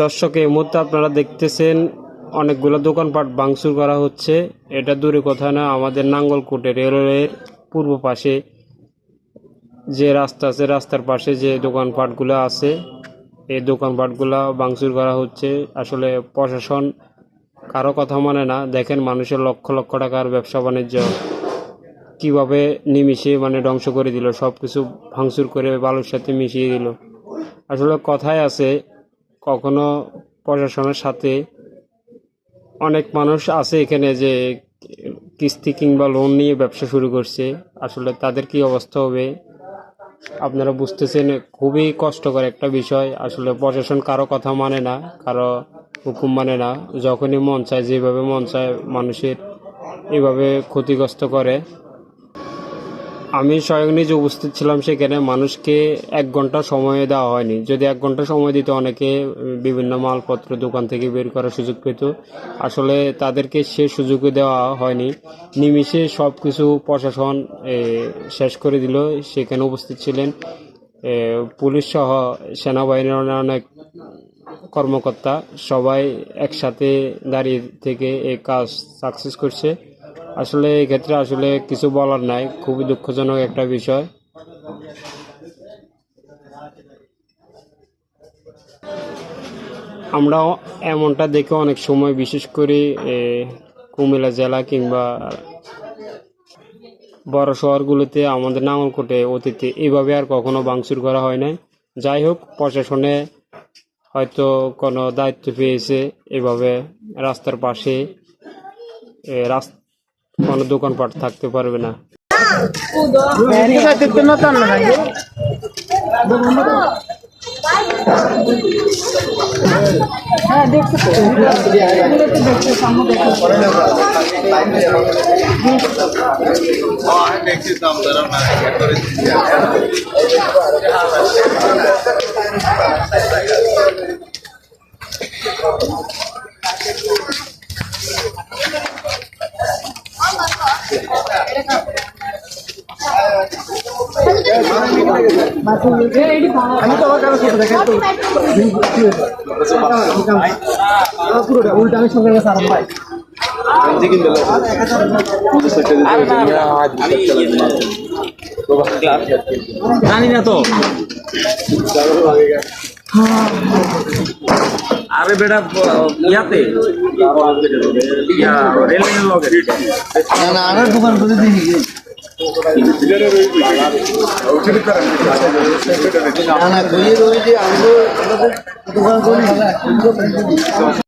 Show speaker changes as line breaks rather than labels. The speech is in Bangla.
দর্শক, এই মুহূর্তে আপনারা দেখতেছেন অনেকগুলো দোকানপাট ভাঙচুর করা হচ্ছে। এটা দূরে কথা না, আমাদের নাঙ্গলকোটে রেলওয়ের পূর্ব পাশে যে রাস্তা আছে, রাস্তার পাশে যে দোকানপাটগুলো আছে, এই দোকানপাটগুলো ভাঙচুর করা হচ্ছে। আসলে প্রশাসন কারও কথা মানে না, দেখেন মানুষের লক্ষ লক্ষ টাকার ব্যবসা বাণিজ্য কীভাবে নিমিশে মানে ধ্বংস করে দিল সব কিছু ভাঙচুর করে বালুর সাথে মিশিয়ে দিল। আসলে কথায় আছে কখনো প্রশাসনের সাথে অনেক মানুষ আছে এখানে যে কিস্তি কিংবা লোন নিয়ে ব্যবসা শুরু করছে। আসলে তাদের কি অবস্থা হবে? আপনারা বুঝতেছেন, খুবই কষ্টকর একটা বিষয়। আসলে প্রশাসন কারও কথা মানে না, কারও হুকুম মানে না। যখনই মন চায়, যেভাবে মন চায় মানুষের, এভাবে ক্ষতিগ্রস্ত করে। আমি স্বয়ং নিজে উপস্থিত ছিলাম সেখানে। মানুষকে এক ঘণ্টা সময় দেওয়া হয়নি। যদি এক ঘণ্টা সময় দিত, অনেকে বিভিন্ন মালপত্র দোকান থেকে বের করার সুযোগ পেত। আসলে তাদেরকে সে সুযোগও দেওয়া হয়নি। নিমিষে সব কিছু প্রশাসন শেষ করে দিল। সেখানে উপস্থিত ছিলেন পুলিশ সহ সেনাবাহিনীর অনেক কর্মকর্তা। সবাই একসাথে দাঁড়িয়ে থেকে এই কাজ সাকসেস করছে। আসলে এই ক্ষেত্রে আসলে কিছু বলার নাই খুবই দুঃখজনক একটা বিষয়। আমরা এমনটা দেখে অনেক সময় বিশেষ করে কুমিল্লা জেলা কিংবা বড় শহরগুলোতে আমাদের নাঙ্গলকোটে অতীতে এইভাবে আর কখনো ভাঙচুর করা হয় নাই। যাই হোক প্রশাসনে হয়তো কোনো দায়িত্ব পেয়েছে এভাবে রাস্তার পাশে এ, রাস- কোনো দোকানপাট থাকতে পারবে না।
দেখছি দাম ধরো না করে দিচ্ছি
উল্টা আমি সঙ্গে গেছে আরাম পাই
জানি না তো। আরে বেটা ইয়াতে? রেলওয়ে লগে
না না আমার দোকান করে দিই না না কইয়ে রয়েছে আমি তো দোকান করি